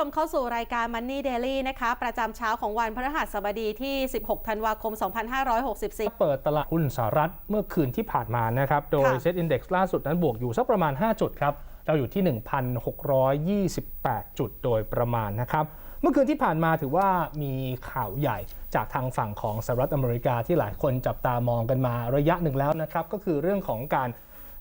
ชมเข้าสู่รายการ Money Daily นะคะ ประจำเช้าของวันพฤหัสบดีที่ 16 ธันวาคม 2564 เปิดตลาดหุ้นสหรัฐเมื่อคืนที่ผ่านมานะครับ โดยค่ะเซ็ตอินดี x ล่าสุดนั้นบวกอยู่สักประมาณ 5 จุดครับ เราอยู่ที่ 1,628 จุดโดยประมาณนะครับ เมื่อคืนที่ผ่านมาถือว่ามีข่าวใหญ่จากทางฝั่งของสหรัฐอเมริกาที่หลายคนจับตามองกันมาระยะหนึ่งแล้วนะครับ ก็คือเรื่องของการ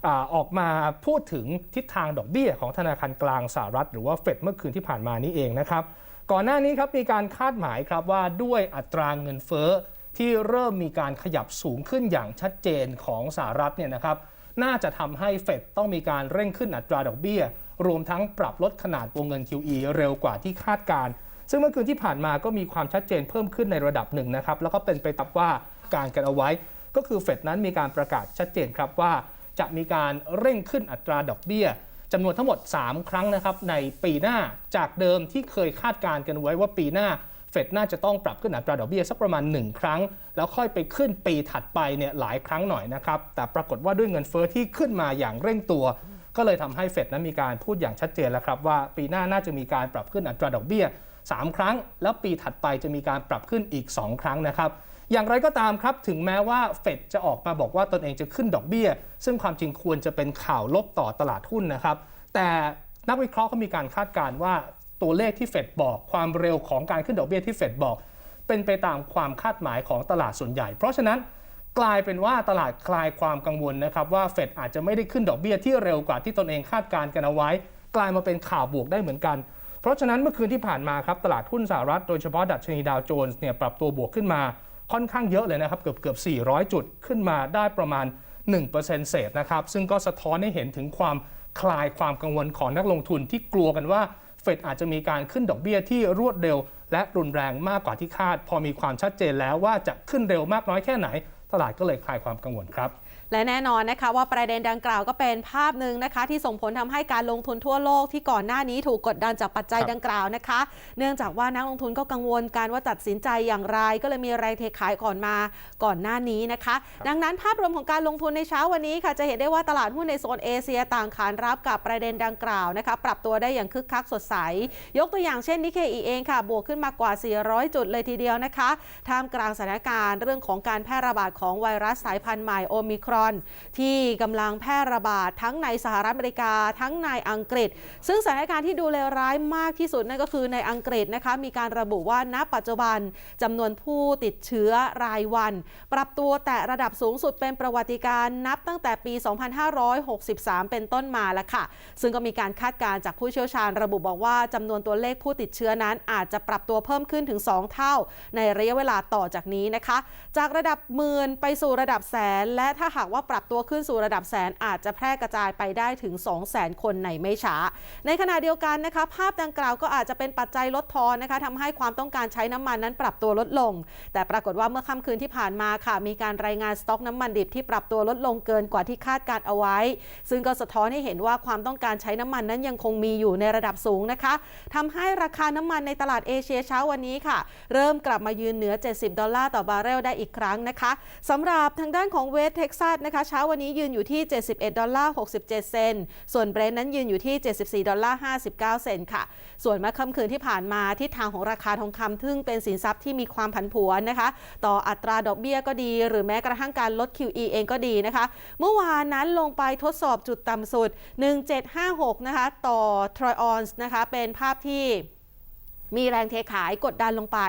อออกมาพูดถึงทิศทางดอกเบี้ยของธนาคารกลางสหรัฐ หรือว่าเฟดเมื่อคืนที่ผ่านมานี้เองนะครับ ก่อนหน้านี้ครับมีการคาดหมายครับว่าด้วยอัตราเงินเฟ้อที่เริ่มมีการขยับสูงขึ้นอย่างชัดเจนของสหรัฐเนี่ยนะครับน่าจะทำให้เฟดต้องมีการเร่งขึ้นอัตราดอกเบี้ย รวมทั้งปรับลดขนาดวงเงิน QE เร็วกว่าที่คาดการ์ซึ่งเมื่อคืนที่ผ่านมาก็มีความชัดเจนเพิ่มขึ้นในระดับหนึ่งนะครับแล้วก็เป็นไปตามว่าการกันเอาไว้ ก็คือเฟดนั้นมีการประกาศชัดเจนครับว่า จะมีการเร่งขึ้นอัตราดอกเบี้ยจำนวนทั้งหมด 3 ครั้งนะครับในปีหน้าจากเดิมที่เคยคาดการณ์กันไว้ว่าปีหน้าเฟดน่าจะต้องปรับขึ้นอัตราดอกเบี้ยสักประมาณ 1 ครั้ง แล้วค่อยไปขึ้นปีถัดไปเนี่ยหลายครั้งหน่อยนะครับแต่ปรากฏว่าด้วยเงินเฟอ้อที่ขึ้นมาอย่างเร่งตัว ก็เลยทำให้เฟดนั้นมีการพูดอย่างชัดเจนแล้วครับว่าปีหน้าน่าจะมีการปรับขึ้นอัตราดอกเบี้ย 3 ครั้ง แล้วปีถัดไปจะมีการปรับขึ้นอีก 2 ครั้งนะครับ อย่างไรก็ตามครับ ถึงแม้ว่าเฟดจะออกมาบอกว่าตนเองจะขึ้นดอกเบี้ย ซึ่งความจริงควรจะเป็นข่าวลบต่อตลาดหุ้นนะครับ แต่นักวิเคราะห์เขามีการคาดการณ์ว่าตัวเลขที่เฟดบอกความเร็วของการขึ้นดอกเบี้ยที่เฟดบอก เป็นไปตามความคาดหมายของตลาดส่วนใหญ่ เพราะฉะนั้นกลายเป็นว่าตลาดคลายความกังวลนะครับว่าเฟดอาจจะไม่ได้ขึ้นดอกเบี้ยที่เร็วกว่าที่ตนเองคาดการณ์กันเอาไว้ กลายมาเป็นข่าวบวกได้เหมือนกัน เพราะฉะนั้นเมื่อคืนที่ผ่านมาครับตลาดหุ้นสหรัฐโดยเฉพาะดัชนีดาวโจนส์เนี่ยปรับตัวบวกขึ้นมา ค่อนข้างเยอะเลยนะครับ เกือบเกือบ 400 จุดขึ้นมาได้ประมาณ 1%เศษนะครับ ซึ่งก็สะท้อนให้เห็นถึงความคลายความกังวลของนักลงทุนที่กลัวกันว่าเฟดอาจจะมีการขึ้นดอกเบี้ยที่รวดเร็ว และรุนแรงมากกว่าที่คาด พอมีความชัดเจนแล้วว่าจะขึ้นเร็วมากน้อยแค่ไหน ตลาดก็เลยคลายความกังวลครับ และแน่นอนนะคะว่าประเด็นดังกล่าวก็เป็นภาพหนึ่งนะคะ ที่ส่งผลทำให้การลงทุนทั่วโลกที่ก่อนหน้านี้ถูกกดดันจากปัจจัยครับดังกล่าวนะคะ เนื่องจากว่านักลงทุนก็กังวลการว่าตัดสินใจอย่างไร ก็เลยมีแรงเทขายก่อนมาก่อนหน้านี้นะคะ ดังนั้นภาพรวมของการลงทุนในเช้าวันนี้ค่ะ จะเห็นได้ว่าตลาดหุ้นในโซนเอเชียต่างขานรับกับประเด็นดังกล่าวนะคะ ปรับตัวได้อย่างคึกคักสดใส ยกตัวอย่างเช่นนิเคอีเองค่ะ บวกขึ้นมากว่า 400 จุดเลยทีเดียวนะคะท่ามกลางสถานการณ์เรื่องของการแพร่ระบาดของไวรัสสายพันธุ์ใหม่โอมิครอน ที่กำลังแพร่ระบาดทั้งในสหรัฐอเมริกา ทั้งในอังกฤษ ซึ่งสถานการณ์ที่ดูเลวร้ายมากที่สุดนั่นก็คือในอังกฤษนะคะมีการระบุว่าณปัจจุบันจำนวนผู้ติดเชื้อรายวัน ปรับตัวแต่ระดับสูงสุดเป็นประวัติการณ์นับตั้งแต่ปี 2563 เป็นต้นมาแล้วค่ะ ซึ่งก็มีการคาดการณ์จากผู้เชี่ยวชาญ ระบุบอกว่าจำนวนตัวเลขผู้ติดเชื้อนั้นอาจจะปรับตัวเพิ่มขึ้นถึง 2 เท่า ในระยะเวลาต่อจากนี้นะคะ จากระดับหมื่นไปสู่ระดับแสน และถ้าหากว่าปรับตัวขึ้นสู่ระดับแสนอาจจะแพร่กระจายไปได้ถึง 2 0 0 0 0 0คนในไม่ช้า ในขณะเดียวกันนะคะ ภาพดังกล่าวก็อาจจะเป็นปัจจัยลดทอนนะคะทำให้ความต้องการใช้น้ำมันนั้นปรับตัวลดลง แต่ปรากฏว่าเมื่อค่ำคืนที่ผ่านมาค่ะ มีการรายงานสต็อกน้ำมันดิบที่ปรับตัวลดลงเกินกว่าที่คาดการเอาไว้ ซึ่งก็สะท้อนให้เห็นว่าความต้องการใช้น้ำมันนั้นยังคงมีอยู่ในระดับสูงนะคะทำให้ราคาน้ำมันในตลาดเอเชียเช้าวันนี้ค่ะ เริ่มกลับมายืนเหนือ 70 ดอลลาร์ต่อบาร์เรลได้อีกครั้งนะคะสำหรับทางด้านของเวสเท็กซัสนะคะเช้าวันนี้ยืนอยู่ที่ 71 ดอลลาร์ 67 เซน ส่วนเบรนท์นั้นยืนอยู่ที่ 74 ดอลลาร์ 59 เซนค่ะ ส่วนเมื่อค่ำคืนที่ผ่านมาทิศทางของราคาทองคำซึ่งเป็นสินทรัพย์ที่มีความผันผวนนะคะ ต่ออัตราดอกเบี้ยก็ดี หรือแม้กระทั่งการลด QE เองก็ดีนะคะ เมื่อวานนั้นลงไปทดสอบจุดต่ำสุด 1756 นะคะ ต่อทรอยออนส์นะคะ เป็นภาพที่ มีแรงเทขายกดดันลงไป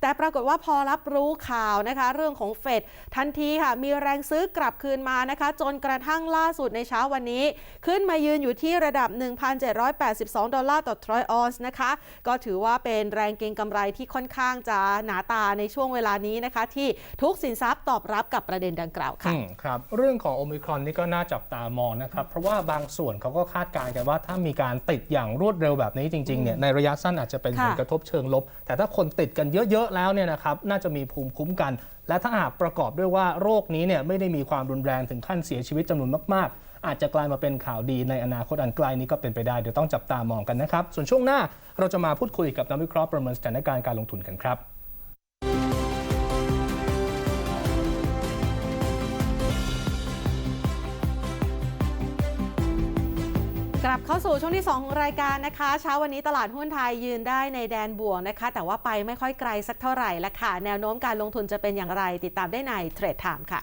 แต่ปรากฏว่าพอรับรู้ข่าวนะคะ เรื่องของเฟดทันทีค่ะ มีแรงซื้อกลับคืนมานะคะ จนกระทั่งล่าสุดในเช้าวันนี้ ขึ้นมายืนอยู่ที่ระดับ 1,782 ดอลลาร์ต่อทรอยออนส์นะคะ ก็ถือว่าเป็นแรงเก็งกำไรที่ค่อนข้างจะหนาตาในช่วงเวลานี้นะคะ ที่ทุกสินทรัพย์ตอบรับกับประเด็นดังกล่าวค่ะอืมครับเรื่องของโอมิครอนนี่ก็น่าจับตามองนะครับเพราะว่าบางส่วนเขาก็คาดการณ์กันว่าถ้ามีการติดอย่างรวดเร็วแบบนี้จริงๆเนี่ยในระยะสั้นอาจจะเป็นผค่ะลกระทบเชิงลบ แต่ถ้าคนติดกันเยอะ ๆ แล้วเนี่ยนะครับน่าจะมีภูมิคุ้มกัน และถ้าหากประกอบด้วยว่าโรคนี้เนี่ยไม่ได้มีความรุนแรงถึงขั้นเสียชีวิตจำนวนมากๆ อาจจะกลายมาเป็นข่าวดีในอนาคตอันไกลนี้ก็เป็นไปได้เดี๋ยวต้องจับตามองกันนะครับส่วนช่วงหน้าเราจะมาพูดคุยกับนักวิเคราะห์ประเมินสถานการณ์การลงทุนกันครับ กลับเข้าสู่ช่วงที่ 2 ของรายการนะคะ เช้าวันนี้ตลาดหุ้นไทยยืนได้ในแดนบวกนะคะ แต่ว่าไปไม่ค่อยไกลสักเท่าไหร่ละค่ะ แนวโน้มการลงทุนจะเป็นอย่างไร ติดตามได้ในเทรดไทม์ค่ะ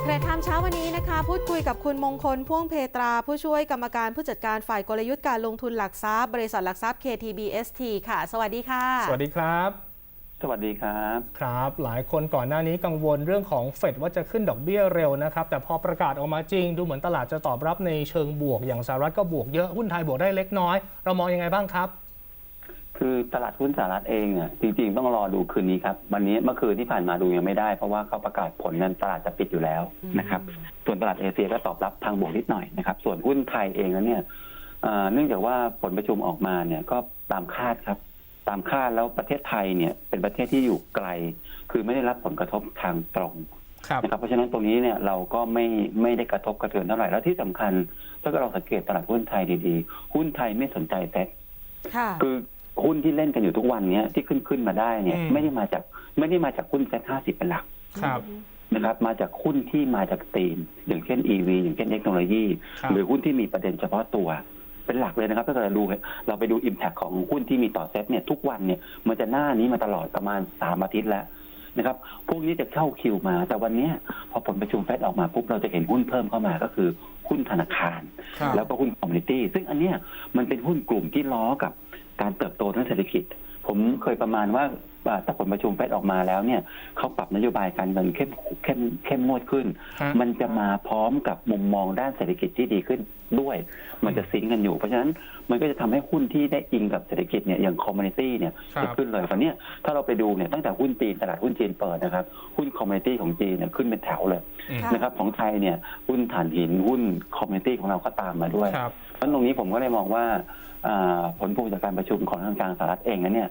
เทรดไทม์เช้าวันนี้นะคะ พูดคุยกับคุณมงคลพ่วงเพตรา ผู้ช่วยกรรมการผู้จัดการฝ่ายกลยุทธ์การลงทุนหลักทรัพย์ บริษัทหลักทรัพย์ KTBST ค่ะ สวัสดีค่ะ สวัสดีครับ สวัสดีครับครับ หลายคนก่อนหน้านี้กังวลเรื่องของเฟดว่าจะขึ้นดอกเบี้ยเร็วนะครับ แต่พอประกาศออกมาจริง ดูเหมือนตลาดจะตอบรับในเชิงบวก อย่างสหรัฐก็บวกเยอะหุ้นไทยบวกได้เล็กน้อย เรามองยังไงบ้างครับ คือตลาดหุ้นสหรัฐเองเนี่ยจริง ๆ ต้องรอดูคืนนี้ครับ วันนี้เมื่อคืนที่ผ่านมาดูยังไม่ได้ เพราะว่าเขาประกาศผลนั้นตลาดจะปิดอยู่แล้วนะครับ ส่วนตลาดเอเชียก็ตอบรับทางบวกนิดหน่อยนะครับ ส่วนหุ้นไทยเองแล้วเนี่ยเอ่อเนื่องจากว่าผลประชุมออกมาเนี่ยก็ตามคาดครับ ตามคาดแล้วประเทศไทยเนี่ยเป็นประเทศที่อยู่ไกล คือไม่ได้รับผลกระทบทางตรงครับนะครับเพราะฉะนั้นตรงนี้เนี่ยเราก็ไม่ไม่ได้กระทบกระเทือนเท่าไหร่แล้วที่สำคัญ ถ้าเกิดเราสังเกตตลาดหุ้นไทยดีๆ หุ้นไทยไม่สนใจเซ็ตค่ะคือหุ้นที่เล่นกันอยู่ทุกวันเนี้ยที่ขึ้นขึ้นมาได้เนี่ยอืมไม่ได้มาจากไม่ได้มาจากหุ้นเซ็ตห้าสิบเป็นหลักครับนะครับ มาจากหุ้นที่มาจากตีมอย่างเช่น EV อย่างเช่นเทคโนโลยีครับหรือหุ้นที่มีประเด็นเฉพาะตัว เป็นหลักเลยนะครับ ถ้าเกิดเราดูเราไปดู Impact ของหุ้นที่มีต่อเซ็ตเนี่ยทุกวันเนี่ยมันจะหน้านี้มาตลอดประมาณสามอาทิตย์แล้วนะครับ พวกนี้จะเข้าคิวมา แต่วันเนี้ยพอผลประชุมเฟดออกมาปุ๊บเราจะเห็นหุ้นเพิ่มเข้ามาก็คือหุ้นธนาคารครับแล้วก็หุ้นคอมมูนิตี้ ซึ่งอันเนี้ยมันเป็นหุ้นกลุ่มที่ล้อกับการเติบโตทางเศรษฐกิจ ผมเคยประมาณว่า อ่าแต่ผลประชุมเฟดออกมาแล้วเนี่ยเขาปรับนโยบายการเงินเข้มเข้มเข้มงวดขึ้น ฮะ มันจะมาพร้อมกับมุมมองด้านเศรษฐกิจที่ดีขึ้นด้วย มันจะซิงก์กันอยู่ เพราะฉะนั้นมันก็จะทำให้หุ้นที่ได้อิงกับเศรษฐกิจเนี่ยอย่างคอมมูนิตี้เนี่ยครับ จะขึ้นเลยตอนเนี้ยถ้าเราไปดูเนี่ยตั้งแต่หุ้นจีนตลาดหุ้นจีนเปิดนะครับหุ้นคอมมูนิตี้ของจีนเนี่ยขึ้นเป็นแถวเลยอืมค่ะ นะครับของไทยเนี่ยหุ้นถ่านหินหุ้นคอมมูนิตี้ของเราก็ตามมาด้วย ครับ เพราะตรงนี้ผมก็เลยมองว่าอ่าผลพวงจากการประชุมของทางการสหรัฐเองนั้นเนี่ย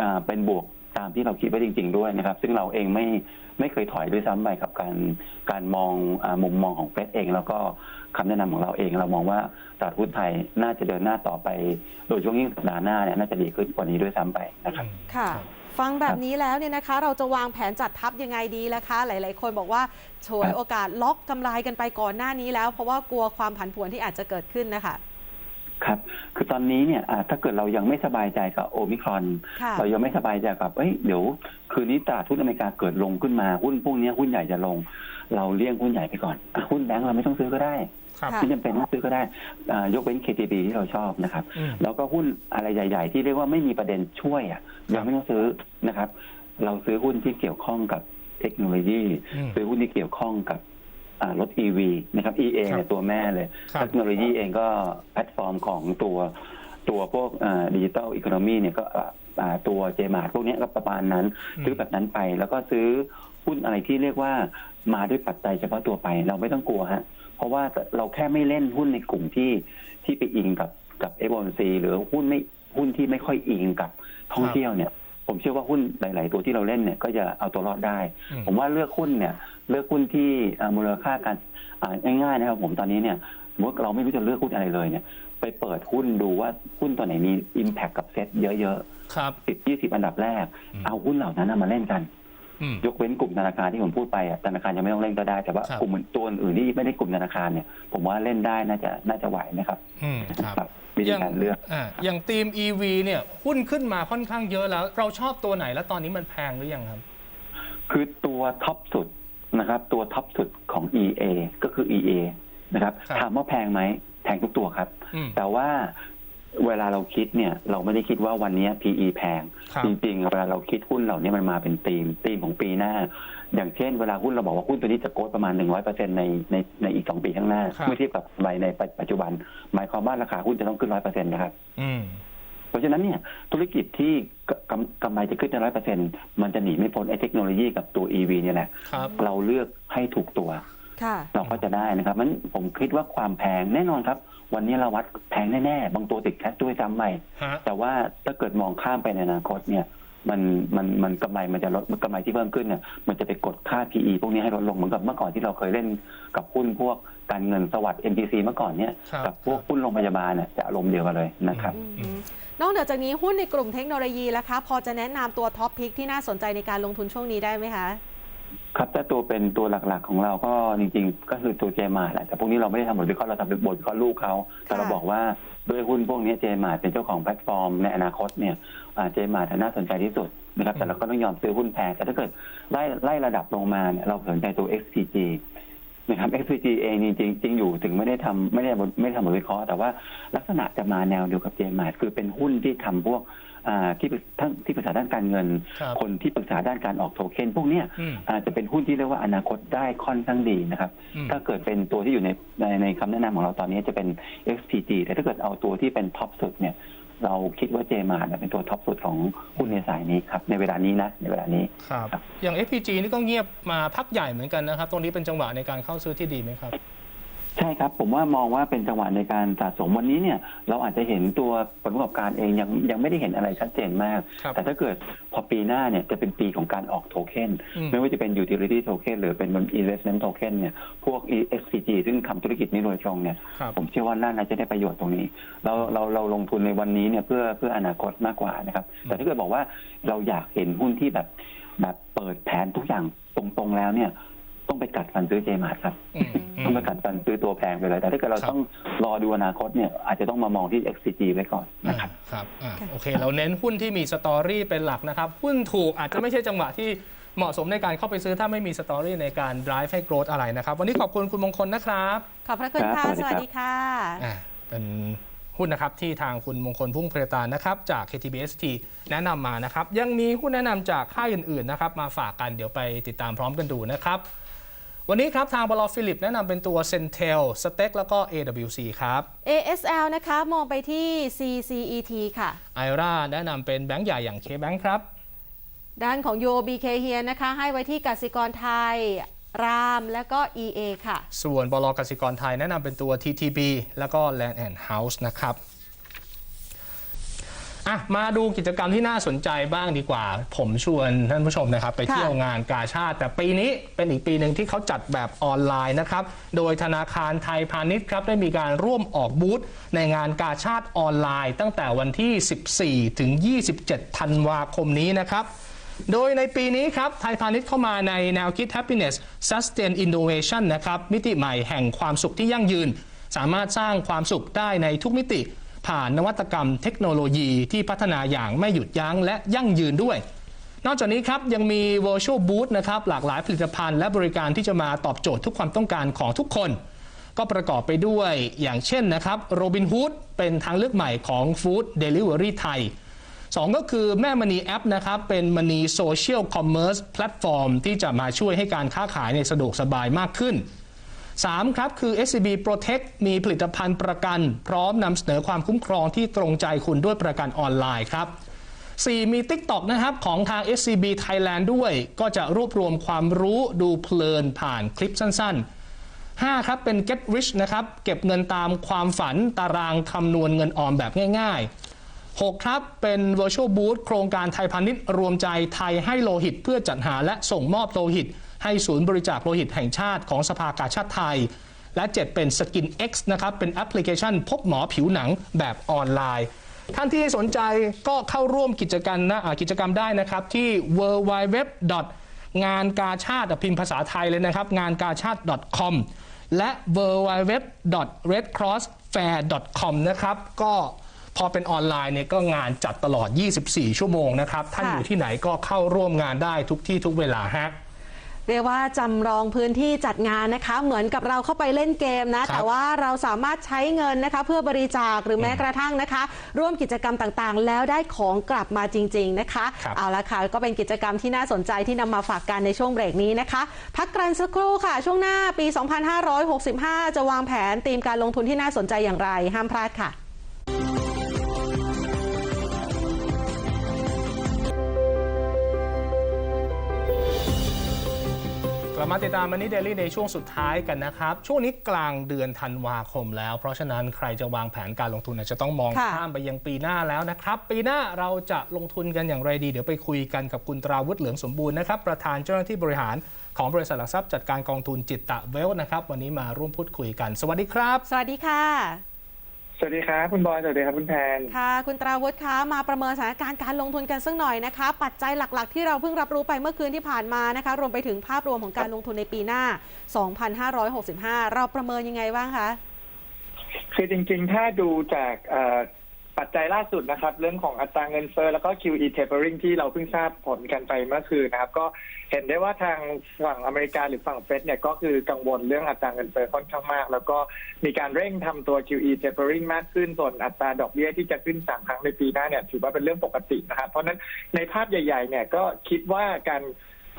อ่าเป็นบวก ตามที่เราคิดไว้จริง ๆ ด้วยนะครับ ซึ่งเราเองไม่ไม่เคยถอยด้วยซ้ำไปกับการการมองอามุมมองของเฟดเอง แล้วก็คำแนะนำของเราเอง เรามองว่าตลาดหุ้นไทยน่าจะเดินหน้าต่อไป โดยช่วงยิ่งสัปดาห์หน้าเนี่ยน่าจะดีขึ้นกว่านี้ด้วยซ้ำไปนะครับค่ะฟังแบบนี้แล้วเนี่ยนะคะ เราจะวางแผนจัดทัพยังไงดีล่ะคะ หลาย ๆ คนบอกว่าฉวยครับโอกาสล็อกกำไรกันไปก่อนหน้านี้แล้ว เพราะว่ากลัวความผันผวนที่อาจจะเกิดขึ้นนะคะครับ คือตอนนี้เนี่ยอ่าถ้าเกิดเรายังไม่สบายใจกับโอมิครอน ค่ะเรายังไม่สบายใจกับเอ้ยเดี๋ยว คืนนี้ตลาดหุ้นอเมริกาเกิดลงขึ้นมาหุ้นพวกนี้หุ้นใหญ่จะลง เราเลี่ยงหุ้นใหญ่ไปก่อนอะหุ้นแบงก์เราไม่ต้องซื้อก็ได้ครับ ค่ะ ไม่จำเป็นต้องซื้อก็ได้อ่ายกเว้น KTB ที่เราชอบนะครับ อืม แล้วก็หุ้นอะไรใหญ่ ๆ ที่เรียกว่าไม่มีประเด็นช่วยอะยังไม่ต้องซื้อนะครับ เราซื้อหุ้นที่เกี่ยวข้องกับเทคโนโลยี อืม ซื้อหุ้นที่เกี่ยวข้องกับอ่า รถ EV นะครับ EA ครับเนี่ยตัวแม่เลย ครับ เทคโนโลยีเองก็แพลตฟอร์มของตัวตัวพวกดิจิตอลอีโคโนมีเนี่ยก็อ่าอ่าตัวเจมาร์พวกเนี้ยก็ประมาณนั้น อืม ซื้อแบบนั้นไป แล้วก็ซื้อหุ้นอะไรที่เรียกว่ามาด้วยปัจจัยเฉพาะตัวไปเราไม่ต้องกลัวฮะเพราะว่าเราแค่ไม่เล่นหุ้นในกลุ่มที่ที่ไปอิงกับกับเอ m c หรือหุ้นไม่หุ้นที่ไม่ค่อยอิงกับท่องเที่ยวเนี่ย ผมเชื่อว่าหุ้นหลาย ๆ ตัวที่เราเล่นเนี่ยก็จะเอาตัวรอดได้ อืม ผมว่าเลือกหุ้นเนี่ย เลือกหุ้นที่อ่ามูลค่าการอ่าง่ายๆนะครับ ผมตอนนี้เนี่ยสมมติเราไม่รู้จะเลือกหุ้นอะไรเลยเนี่ยไปเปิดหุ้นดูว่าหุ้นตัวไหนมี Impact กับเซ็ตเยอะครับๆสิบยี่สิบอันดับแรกอืมเอาหุ้นเหล่านั้นนะมาเล่นกันอืมยกเว้นกลุ่มธนาคารที่ผมพูดไปอะธนาคารยังไม่ต้องเล่นก็ได้ แต่ว่าครับกลุ่มตัวอื่นๆที่ไม่ได้กลุ่มธนาคารเนี่ย ผมว่าเล่นได้น่าจะน่าจะไหวนะครับอืมครับครับวิธีการเลือกอ่าอย่างทีม EV เนี่ยหุ้นขึ้นมาค่อนข้างเยอะแล้ว เราชอบตัวไหนแล้วตอนนี้มันแพงหรือยังครับ คือตัวท็อปสุด นะครับ ตัวท็อปสุดของ EA ก็คือ EA นะครับครับถามว่าแพงไหมแพงทุกตัวครับอืมแต่ว่าเวลาเราคิดเนี่ยเราไม่ได้คิดว่าวันนี้ PE แพงครับจริงๆ เวลาเราคิดหุ้นเหล่านี้มันมาเป็นธีมธีมของปีหน้า อย่างเช่นเวลาหุ้นเราบอกว่าหุ้นตัวนี้จะโกดประมาณ 100%ในในในอีก 2 ปีข้างหน้าครับเมื่อเทียบกับใบในปัจจุบัน หมายความว่าราคาหุ้นจะต้องขึ้น 100%นะครับอืม เพราะฉะนั้นเนี่ยธุรกิจที่กกำกำไรจะขึ้นได้ร้อยเปอร์เซ็นมันจะหนีไม่พ้นไอ้เทคโนโลยีกับตัว EV เนี่ยแหละครับ เราเลือกให้ถูกตัวค่ะเราก็จะได้นะครับมันผมคิดว่าความแพงแน่นอนครับ วันนี้เราวัดแพงแน่ๆ บางตัวติดแคชด้วยซ้ำไปฮะ แต่ว่าถ้าเกิดมองข้ามไปในอนาคตเนี่ย มันมันมันกำไรมันจะลดกำไรที่เพิ่มขึ้นเนี่ยมันจะไปกดค่า PE พวกนี้ให้ลดลงเหมือนกับเมื่อก่อนที่เราเคยเล่นกับหุ้นพวกการเงินสวัสด์ MTC เมื่อก่อนเนี่ยครับ กับพวกหุ้นโรงพยาบาลเนี่ยจะอารมณ์เดียวกันเลยนะครับ อืม นอกเหนือจากนี้หุ้นในกลุ่มเทคโนโลยีล่ะคะพอจะแนะนำตัวท็อปพิกที่น่าสนใจในการลงทุนช่วงนี้ได้ไหมคะ ครับแต่ตัวเป็นตัวหลักๆของเราก็จริงๆ ก็คือตัวเจมาแหละแต่พวกนี้เราไม่ได้ทำบทวิเคราะห์เราทำเป็นบทวิเคราะห์ลูกเขาแต่เราบอกว่าด้วยหุ้นพวกนี้เจมาเป็นเจ้าของแพลตฟอร์มในอนาคตเนี่ยเจมาน่าสนใจที่สุดนะครับแต่เราก็ต้องยอมซื้อหุ้นแพงแต่ถ้าเกิดไล่ไล่ระดับลงมาเนี่ยเราสนใจตัว XPG นะครับ XPG เองจริงๆจริงอยู่ถึงไม่ได้ทำไม่ได้บทไม่ได้ทำบทวิเคราะห์แต่ว่าลักษณะจะมาแนวเดียวกับเจมาคือเป็นหุ้นที่ทำพวกอ่าที่ปรึกทั้งที่ปรึกษาด้านการเงินครับคนที่ปรึกษาด้านการออกโทเค็นพวกเนี้ยอืมอาจจะเป็นหุ้นที่เรียกว่าอนาคตได้ค่อนข้างดีนะครับอืมถ้าเกิดเป็นตัวที่อยู่ในในในคำแนะนำของเราตอนนี้จะเป็น XPG แต่ถ้าเกิดเอาตัวที่เป็นท็อปสุดเนี่ย เราคิดว่าเจมาเป็นตัวท็อปสุดของหุ้นในสายนี้ครับในเวลานี้นะในเวลานี้ครับครับอย่าง FPG นี่ก็เงียบมาพักใหญ่เหมือนกันนะครับ ตรงนี้เป็นจังหวะในการเข้าซื้อที่ดีไหมครับ ใช่ครับ ผมว่ามองว่าเป็นจังหวะในการสะสมวันนี้เนี่ยเราอาจจะเห็นตัวผลประกอบการเองยังยังไม่ได้เห็นอะไรชัดเจนมาก ครับแต่ถ้าเกิดพอปีหน้าเนี่ยจะเป็นปีของการออกโทเค็นอืม ไม่ว่าจะเป็น utility token หรือเป็น investment token เนี่ยพวก SCG ซึ่งทำธุรกิจนี้โดยตรงเนี่ย ครับ ผมเชื่อว่าน่าจะได้ประโยชน์ตรงนี้ เราเราเราลงทุนในวันนี้เนี่ยเพื่อเพื่ออนาคตมากกว่านะครับ แต่ถ้าเกิดบอกว่าเราอยากเห็นหุ้นที่แบบแบบเปิดแผนทุกอย่างตรงๆแล้วเนี่ย ต้องไปกัดฟันซื้อเจมาร์ครับอืมอืต้องมไปกัดฟันซื้อตัวแพงไปเลย แต่ถ้าเกิดเราครับต้องรอดูอนาคตเนี่ยอาจจะต้องมามองที่ XCG ไว้ก่อนนะครับครับอ่าค่ะโอเค เราเน้นหุ้นที่มีสตอรี่เป็นหลักนะครับ หุ้นถูกอาจจะไม่ใช่จังหวะที่เหมาะสมในการเข้าไปซื้อถ้าไม่มีสตอรี่ในการ drive ให้ growth อะไรนะครับ วันนี้ขอบคุณคุณมงคลนะครับ ขอบพระคุณครัค่ะบสวัสดีครับสวัสดีค่ะอ่าเป็นหุ้นนะครับที่ทางคุณมงคลพุ่งเพรตานนะครับจาก KTBST แนะนำมานะครับ ยังมีหุ้นแนะนำจากค่ายอื่นๆนะครับมาฝากกันเดี๋ยวไปติดตามพร้อมกันดูนะครับ วันนี้ครับ ทางบลฟิลิปแนะนำเป็นตัว Centel s t e c แล้วก็ AWC ครับ ASL นะคะ มองไปที่ CCET ค่ะ i r a แนะนำเป็นแบงก์ใหญ่อย่าง KBank ครับ ด้านของ UOB k เฮียนะคะ ให้ไว้ที่กสิกรไทยรามและก็ EA ค่ะ ส่วนบลกสิกรไทยแนะนำเป็นตัว TTB แล้วก็ Land and House นะครับ อะมาดูกิจกรรมที่น่าสนใจบ้างดีกว่า ผมชวนท่านผู้ชมนะครับ ไปเที่ยวงานกาชาติ แต่ปีนี้เป็นอีกปีหนึ่งที่เขาจัดแบบออนไลน์นะครับ โดยธนาคารไทยพาณิชย์ครับได้มีการร่วมออกบูธในงานกาชาติออนไลน์ ตั้งแต่วันที่ 14 ถึง 27 ธันวาคมนี้นะครับโดยในปีนี้ครับ ไทยพาณิชย์เข้ามาในแนวคิด happiness sustain innovation นะครับ มิติใหม่แห่งความสุขที่ยั่งยืน สามารถสร้างความสุขได้ในทุกมิติ ผ่านนวัตกรรมเทคโนโลยีที่พัฒนาอย่างไม่หยุดยั้งและยั่งยืนด้วย นอกจากนี้ครับยังมี virtual booth นะครับหลากหลายผลิตภัณฑ์และบริการที่จะมาตอบโจทย์ทุกความต้องการของทุกคน ก็ประกอบไปด้วยอย่างเช่นนะครับ Robinhood เป็นทางเลือกใหม่ของ Food Delivery ไทยสองก็คือแม่มณีแอปนะครับ เป็นมณีโซเชียลคอมเมอร์สแพลตฟอร์มที่จะมาช่วยให้การค้าขายในสะดวกสบายมากขึ้น 3ครับคือ SCB Protect มีผลิตภัณฑ์ประกัน พร้อมนำเสนอความคุ้มครองที่ตรงใจคุณด้วยประกันออนไลน์ครับ 4 มี TikTok นะครับของทาง SCB Thailand ด้วย ก็จะรวบรวมความรู้ดูเพลินผ่านคลิปสั้น ๆ 5 ครับ เป็น Get Rich นะครับ เก็บเงินตามความฝันตารางคำนวณเงินออมแบบง่าย ๆ 6 ครับ เป็น Virtual Booth โครงการไทยพาณิชย์รวมใจไทยให้โลหิต เพื่อจัดหาและส่งมอบโลหิต ให้ศูนย์บริจาคโลหิตแห่งชาติของสภากาชาติไทย และ 7 เป็น Skin X นะครับเป็นแอปพลิเคชันพบหมอผิวหนังแบบออนไลน์ท่านที่สนใจก็เข้าร่วมกิจกรรมนะกิจกรรมได้นะครับที่ w w w งานกาชาติพิมพ์ภาษาไทยเลยนะครับ งานกาชาติ .com และ w w w redcrossfair com นะครับ ก็พอเป็นออนไลน์เนี่ยก็งานจัดตลอด 24 ชั่วโมงนะครับ ท่านอยู่ที่ไหนก็เข้าร่วมงานได้ทุกที่ทุกเวลาฮะ เรียกว่าจำลองพื้นที่จัดงานนะคะ เหมือนกับเราเข้าไปเล่นเกมนะครับแต่ว่าเราสามารถใช้เงินนะคะ เพื่อบริจาคหรือแม้กระทั่งนะคะ ร่วมกิจกรรมต่างๆ แล้วได้ของกลับมาจริง ๆนะคะครับเอาละค่ะก็เป็นกิจกรรมที่น่าสนใจที่นำมาฝากกันในช่วงเบรกนี้นะคะ พักกันสักครู่ค่ะ ช่วงหน้าปี 2565 จะวางแผนธีมการลงทุนที่น่าสนใจอย่างไร ห้ามพลาดค่ะ ลับมาติดตามมันนี่เดลี่ในช่วงสุดท้ายกันนะครับ ช่วงนี้กลางเดือนธันวาคมแล้ว เพราะฉะนั้นใครจะวางแผนการลงทุนอาจจะต้องมองค่ะข้ามไปยังปีหน้าแล้วนะครับ ปีหน้าเราจะลงทุนกันอย่างไรดี เดี๋ยวไปคุยกันกับคุณตราวุฒิเหลืองสมบูรณ์นะครับ ประธานเจ้าหน้าที่บริหารของบริษัทหลักทรัพย์จัดการกองทุนจิตตะเวลนะครับ วันนี้มาร่วมพูดคุยกัน สวัสดีครับ สวัสดีค่ะส วัสดีครับคุณบอยสวัสดีครับคุณแพนค่ะ คุณตราวุฒิคะมาประเมินสถานการณ์การลงทุนกันสักหน่อยนะคะ ปัจจัยหลักๆ ที่เราเพิ่งรับรู้ไปเมื่อคืนที่ผ่านมานะคะ รวมไปถึงภาพรวมของการลงทุนในปีหน้า 2565 เราประเมินยังไงบ้างคะคือจริงๆ ถ้าดูจากเอ่อ ปัจจัยล่าสุดนะครับ เรื่องของอัตราเงินเฟ้อแล้วก็ QE tapering ที่เราเพิ่งทราบผลกันไปเมื่อคืนนะครับ ก็เห็นได้ว่าทางฝั่งอเมริกาหรือฝั่งเฟดเนี่ยก็คือกังวลเรื่องอัตราเงินเฟ้อค่อนข้างมาก แล้วก็มีการเร่งทำตัว QE tapering มากขึ้นส่วนอัตราดอกเบี้ยที่จะขึ้นสามครั้งในปีหน้าเนี่ยถือว่าเป็นเรื่องปกตินะครับ เพราะฉะนั้นในภาพใหญ่ ๆ เนี่ยก็คิดว่าการ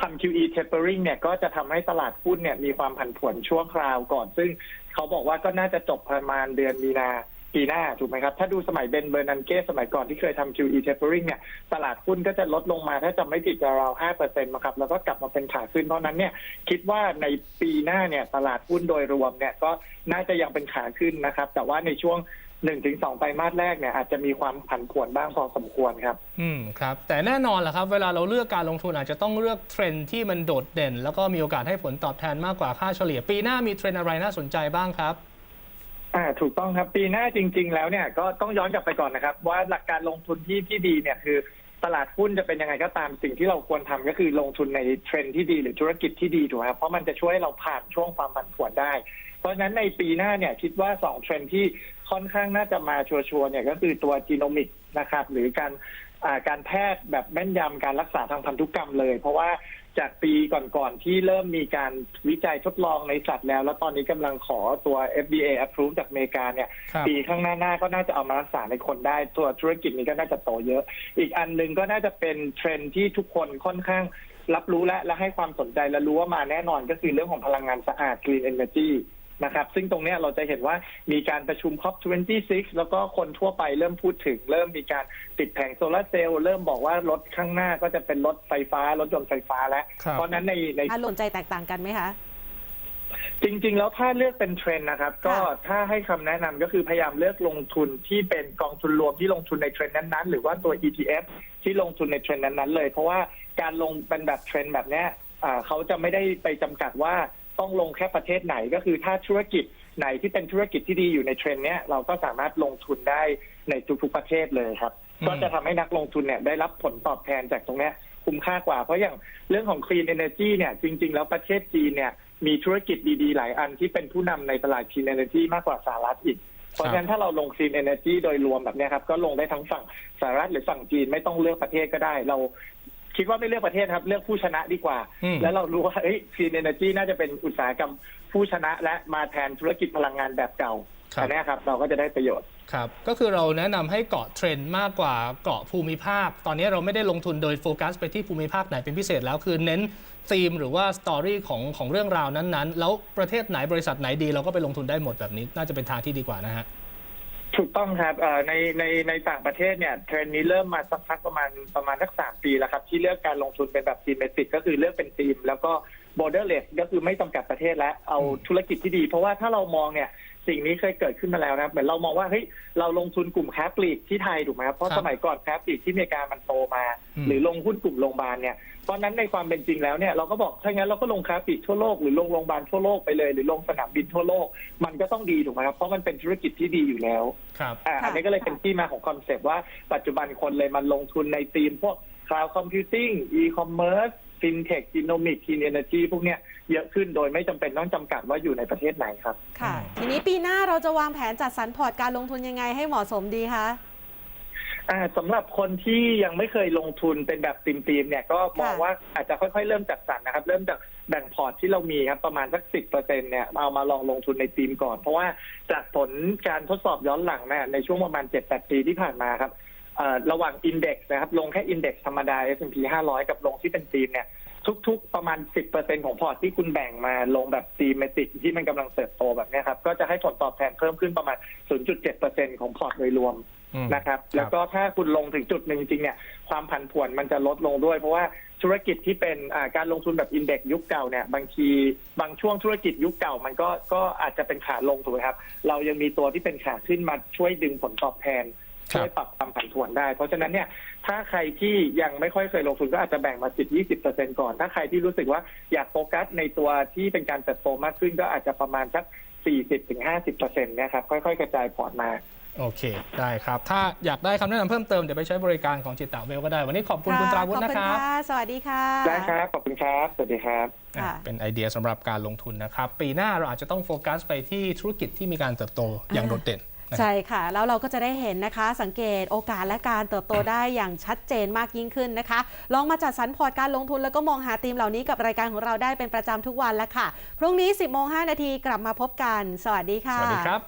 ทำ QE tapering เนี่ยก็จะทำให้ตลาดหุ้นเนี่ยมีความผันผวนชั่วคราวก่อน ซึ่งเขาบอกว่าก็น่าจะจบประมาณเดือนมีนา ปีหน้าถูกไหมครับ ถ้าดูสมัยเบนเบอร์นันเก้สมัยก่อนที่เคยทำ QE tapering เนี่ยตลาดหุ้นก็จะลดลงมาถ้าจำไม่ผิดราวห้าเปอร์เซ็นต์ครับแล้วก็กลับมาเป็นขาขึ้นเพราะนั้นเนี่ยคิดว่าในปีหน้าเนี่ยตลาดหุ้นโดยรวมเนี่ยก็น่าจะยังเป็นขาขึ้นนะครับ แต่ว่าในช่วงหนึ่งถึงสองไตรมาสแรกเนี่ยอาจจะมีความผันผวนบ้างพอสมควรครับ อืมครับ แต่แน่นอนแหละครับ เวลาเราเลือกการลงทุนอาจจะต้องเลือกเทรนด์ที่มันโดดเด่น แล้วก็มีโอกาสให้ผลตอบแทนมากกว่าค่าเฉลี่ย ปีหน้ามีเทรนด์อะไรน่าสนใจบ้างครับ อ่าถูกต้องครับปีหน้าจริง ๆ แล้วเนี่ยก็ต้องย้อนกลับไปก่อนนะครับ ว่าหลักการลงทุนที่ที่ดีเนี่ยคือตลาดหุ้นจะเป็นยังไงก็ตามสิ่งที่เราควรทำก็คือลงทุนในเทรนด์ที่ดีหรือธุรกิจที่ดีถูกไหมครับเพราะมันจะช่วยให้เราผ่านช่วงความผันผวนได้ เพราะฉะนั้นในปีหน้าเนี่ยคิดว่าสองเทรนด์ที่ค่อนข้างน่าจะมาชัวร์ๆเนี่ยก็คือตัวจีโนมิกนะครับหรือการการแพทย์แบบแม่นยำการรักษาทางพันธุกรรมเลย เพราะว่า จากปีก่อนๆที่เริ่มมีการวิจัยทดลองในสัตว์แล้ว แล้วตอนนี้กำลังขอตัว FDA approve จากอเมริกาเนี่ย ครับ ปีข้างหน้าหน้าก็น่าจะเอามารักษาในคนได้ ตัวธุรกิจนี้ก็น่าจะโตเยอะ อีกอันหนึ่งก็น่าจะเป็นเทรนด์ที่ทุกคนค่อนข้างรับรู้และและให้ความสนใจและรู้ว่ามาแน่นอนก็คือเรื่องของพลังงานสะอาด clean energy นะครับ ซึ่งตรงเนี้ยเราจะเห็นว่ามีการประชุม COP26 แล้วก็คนทั่วไปเริ่มพูดถึง เริ่มมีการติดแผงโซลาร์เซลล์เริ่มบอกว่ารถข้างหน้าก็จะเป็นรถไฟฟ้ารถยนต์ไฟฟ้าแล้วครับเพราะฉะนั้นในในอารมณ์ใจแตกต่างกันไหมคะจริง ๆ แล้วถ้าเลือกเป็นเทรนด์นะครับ ก็ค่ะถ้าให้คำแนะนำก็คือพยายามเลือกลงทุนที่เป็นกองทุนรวมที่ลงทุนในเทรนด์นั้นๆ หรือว่าตัว ETF ที่ลงทุนในเทรนด์นั้นๆเลย เพราะว่าการลงเป็นแบบเทรนด์แบบเนี้ยอ่าเขาจะไม่ได้ไปจำกัดว่า ต้องลงแค่ประเทศไหนก็คือถ้าธุรกิจไหนที่เป็นธุรกิจที่ดีอยู่ในเทรนด์เนี้ยเราก็สามารถลงทุนได้ในทุกๆประเทศเลยครับอืมก็จะทำให้นักลงทุนเนี่ยได้รับผลตอบแทนจากตรงเนี้ยคุ้มค่ากว่า เพราะอย่างเรื่องของ clean energy เนี่ยจริง ๆ แล้วประเทศจีนเนี่ยมีธุรกิจดีๆ หลายอันที่เป็นผู้นำในตลาด clean energy มากกว่าสหรัฐอีก เพราะฉะนั้นถ้าเราลง clean energy โดยรวมแบบเนี้ยครับ ก็ลงได้ทั้งฝั่งสหรัฐหรือฝั่งจีนไม่ต้องเลือกประเทศก็ได้ เรา คิดว่าไม่เลือกประเทศครับ เลือกผู้ชนะดีกว่า อืม แล้วเรารู้ว่าเอ้ย clean energy น่าจะเป็นอุตสาหกรรมผู้ชนะ และมาแทนธุรกิจพลังงานแบบเก่าครับ อันเนี้ยครับ เราก็จะได้ประโยชน์ ครับ ก็คือเราแนะนำให้เกาะเทรนด์มากกว่าเกาะภูมิภาค ตอนนี้เราไม่ได้ลงทุนโดยโฟกัสไปที่ภูมิภาคไหนเป็นพิเศษแล้ว คือเน้นธีมหรือว่าสตอรี่ของของเรื่องราวนั้นๆ แล้วประเทศไหนบริษัทไหนดีเราก็ไปลงทุนได้หมดแบบนี้ น่าจะเป็นทางที่ดีกว่านะฮะ ถูกต้องครับเอ่อในในในต่างประเทศเนี่ยเทรนด์นี้เริ่มมาสักพักประมาณประมาณสักสามปีแล้วครับ ที่เลือกการลงทุนเป็นแบบซีเมติกก็คือเลือกเป็นทีม แล้วก็ borderless ก็คือไม่จำกัดประเทศและเอาธุรกิจที่ดี เพราะว่าถ้าเรามองเนี่ย สิ่งนี้เคยเกิดขึ้นมาแล้วนะครับเหมือนเรามองว่าเฮ้ยเราลงทุนกลุ่มค้าปลีกที่ไทยถูกไหมครับเพครัราะบสมัยก่อนค้าปลีกที่อเมริกามันโตมาอืมหรือลงหุ้นกลุ่มโรงพยาบาลเนี่ยเพราะฉะนั้นในความเป็นจริงแล้วเนี่ยเราก็บอกถ้างั้นเราก็ลงค้าปลีกทั่วโลกหรือลงโรงพยาบาลทั่วโลกไปเลย หรือลงสนามบินทั่วโลก มันก็ต้องดีถูกไหมครับเพราะมันเป็นธุรกิจที่ดีอยู่แล้วครับอ่าค่ะอันนี้ก็เลยเป็นที่มาของคอนเซปต์ว่าปัจจุบันคนเลยมาลงทุนในธีมพวก cloud computing e-commerce fintech genomic clean energy พวกเนี้ยเยอะขึ้นโดยไม่จำเป็นต้องจำกัดว่าอยู่ในประเทศไหนครับ ค่ะอืมทีนี้ปีหน้าเราจะวางแผนจัดสรรพอร์ตการลงทุนยังไงให้เหมาะสมดีคะ อ่าสำหรับคนที่ยังไม่เคยลงทุนเป็นแบบตีมๆเนี่ยก็มองค่ะ ว่าอาจจะค่อยๆ เริ่มจัดสรรนะครับ เริ่มจากแบ่งพอร์ตที่เรามีครับประมาณสักสิบเปอร์เซ็นเนี่ยเอามาลองลงทุนในตีมก่อน เพราะว่าจากผลการทดสอบย้อนหลังเนี่ยในช่วงประมาณเจ็ดแปดปีที่ผ่านมาครับเอ่อ ระหว่างอินเด็กซ์นะครับ ลงแค่อินเด็กซ์ธรรมดา S&P 500 กับลงที่เป็นตีมเนี่ย ทุกๆ ประมาณ 10%ของพอร์ตที่คุณแบ่งมาลงแบบตีมเมติกที่มันกำลังเติบโตแบบเนี้ยครับ ก็จะให้ผลตอบแทนเพิ่มขึ้นประมาณ 0.7%ของพอร์ตโดยรวมอืมนะครับ แล้วก็ถ้าคุณลงถึงจุดหนึ่งจริงๆเนี่ย ความผันผวนมันจะลดลงด้วย เพราะว่าธุรกิจที่เป็นอ่าการลงทุนแบบอินเด็กซ์ยุคเก่าเนี่ย บางทีบางช่วงธุรกิจยุคเก่ามันก็ก็อาจจะเป็นขาลงถูกไหมครับ เรายังมีตัวที่เป็นขาขึ้นมาช่วยดึงผลตอบแทนครับ ช่วยปรับความผันผวนได้ เพราะฉะนั้นเนี่ยถ้าใครที่ยังไม่ค่อยเคยลงทุนก็อาจจะแบ่งมา10-20%ก่อน ถ้าใครที่รู้สึกว่าอยากโฟกัสในตัวที่เป็นการเติบโตมากขึ้นก็อาจจะประมาณสัก40-50%เนี่ยครับค่อยๆ กระจายพอร์ตมา โอเค ได้ครับ ถ้าอยากได้คำแนะนำเพิ่มเติม เดี๋ยวไปใช้บริการของจิตตะเวลก็ได้ วันนี้ขอบคุณคุณตราวุฒิขอบนะคุณครับค่ะสวัสดีค่ะได้ครับขอบคุณครับสวัสดีครับค่ะอะเป็นไอเดียสำหรับการลงทุนนะครับปีหน้าเราอาจจะต้องโฟกัสไปที่ธุรกิจที่มีการเติบโตอย่างโดดเด่นนะครับ ใช่ค่ะ แล้วเราก็จะได้เห็นนะคะ สังเกตโอกาสและการเติบโตได้อย่างชัดเจนมากยิ่งขึ้นนะคะ ลองมาจัดสรรพอร์ตการลงทุนแล้วก็มองหาธีมเหล่านี้กับรายการของเราได้เป็นประจำทุกวันแล้วค่ะ พรุ่งนี้ 10โมง5นาทีกลับมาพบกัน สวัสดีค่ะ สวัสดีครับ